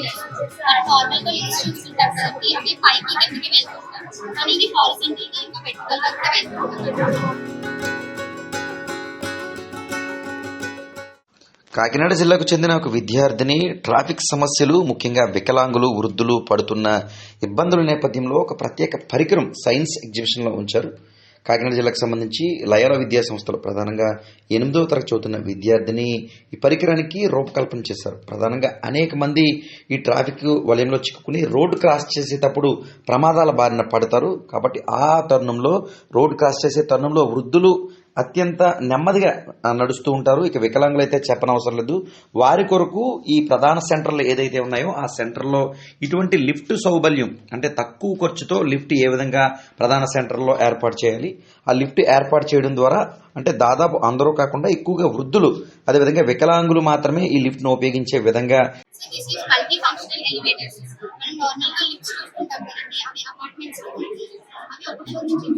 నార్మల్గా లిప్స్ చూస్తుంటాం కదండి అవి పైకి కిందకి వెళ్తుంటాం కానీ ఇది హారిజంటల్గా ఇంకా వెర్టికల్గా కూడా వెళ్తుంటాం కాకినాడ జిల్లాకు చెందిన ఒక విద్యార్థిని ట్రాఫిక్ సమస్యలు ముఖ్యంగా వికలాంగులు వృద్ధులు పడుతున్న ఇబ్బందుల నేపథ్యంలో ఒక ప్రత్యేక పరికరం సైన్స్ ఎగ్జిబిషన్లో ఉంచారు. కాకినాడ జిల్లాకు సంబంధించి లయల విద్యా సంస్థలు ప్రధానంగా ఎనిమిదవ తరగతి చదువుతున్న విద్యార్థిని ఈ పరికరానికి రూపకల్పన చేశారు. ప్రధానంగా అనేక మంది ఈ ట్రాఫిక్ వలయంలో చిక్కుకుని రోడ్డు క్రాస్ చేసేటప్పుడు ప్రమాదాల బారిన పడతారు. కాబట్టి ఆ తరుణంలో రోడ్డు క్రాస్ చేసే తరుణంలో వృద్ధులు అత్యంత నెమ్మదిగా నడుస్తూ ఉంటారు. ఇక వికలాంగులు అయితే చెప్పనవసరం లేదు. వారి కొరకు ఈ ప్రధాన సెంటర్లు ఏదైతే ఉన్నాయో ఆ సెంటర్లో ఇటువంటి లిఫ్ట్ సౌబల్యం అంటే తక్కువ ఖర్చుతో లిఫ్ట్ ఏ విధంగా ప్రధాన సెంటర్లో ఏర్పాటు చేయాలి. ఆ లిఫ్ట్ ఏర్పాటు చేయడం ద్వారా అంటే దాదాపు అందరూ కాకుండా ఎక్కువగా వృద్ధులు అదేవిధంగా వికలాంగులు మాత్రమే ఈ లిఫ్ట్ను ఉపయోగించే విధంగా మనం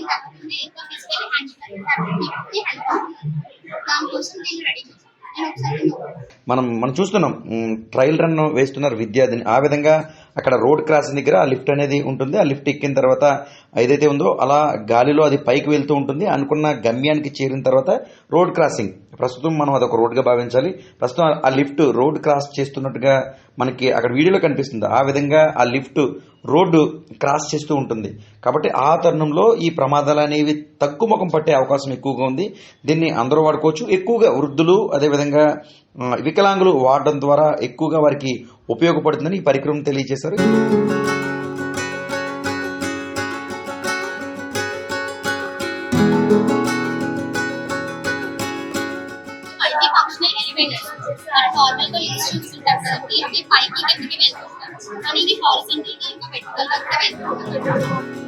ఇంకా వెర్టికల్ ఇంకా హెల్ప్ అవుతుంది దానికోసం నేను రెడీ మనం మనం చూస్తున్నాం ట్రయల్ రన్ వేస్తున్నారు విద్యార్థిని. ఆ విధంగా అక్కడ రోడ్ క్రాసింగ్ దగ్గర ఆ లిఫ్ట్ అనేది ఉంటుంది. ఆ లిఫ్ట్ ఎక్కిన తర్వాత ఏదైతే ఉందో అలా గాలిలో అది పైకి వెళ్తూ ఉంటుంది. అనుకున్న గమ్యానికి చేరిన తర్వాత రోడ్ క్రాసింగ్ ప్రస్తుతం మనం అదొక రోడ్గా భావించాలి. ప్రస్తుతం ఆ లిఫ్ట్ రోడ్ క్రాస్ చేస్తున్నట్టుగా మనకి అక్కడ వీడియోలో కనిపిస్తుంది. ఆ విధంగా ఆ లిఫ్ట్ రోడ్డు క్రాస్ చేస్తూ ఉంటుంది. కాబట్టి ఆ తరుణంలో ఈ ప్రమాదాలు అనేవి తక్కువ పట్టే అవకాశం ఎక్కువగా ఉంది. దీన్ని అందరూ వాడుకోవచ్చు. ఎక్కువగా వృద్ధులు అదేవిధంగా వికలాంగులు వాడడం ద్వారా ఎక్కువగా వారికి ఉపయోగపడుతుందని ఈ పరికరం తెలియజేశారు. మల్టీ ఫంక్షనల్ ఎలివేటర్స్ మనం నార్మల్గా లిఫ్ట్స్ చూస్తుంటాం కదండి అవి పైకి కిందకి వెళ్తుంటాం కానీ ఇది హారిజంటల్గా ఇంకా వెర్టికల్గా కూడా వెళ్తుంటాం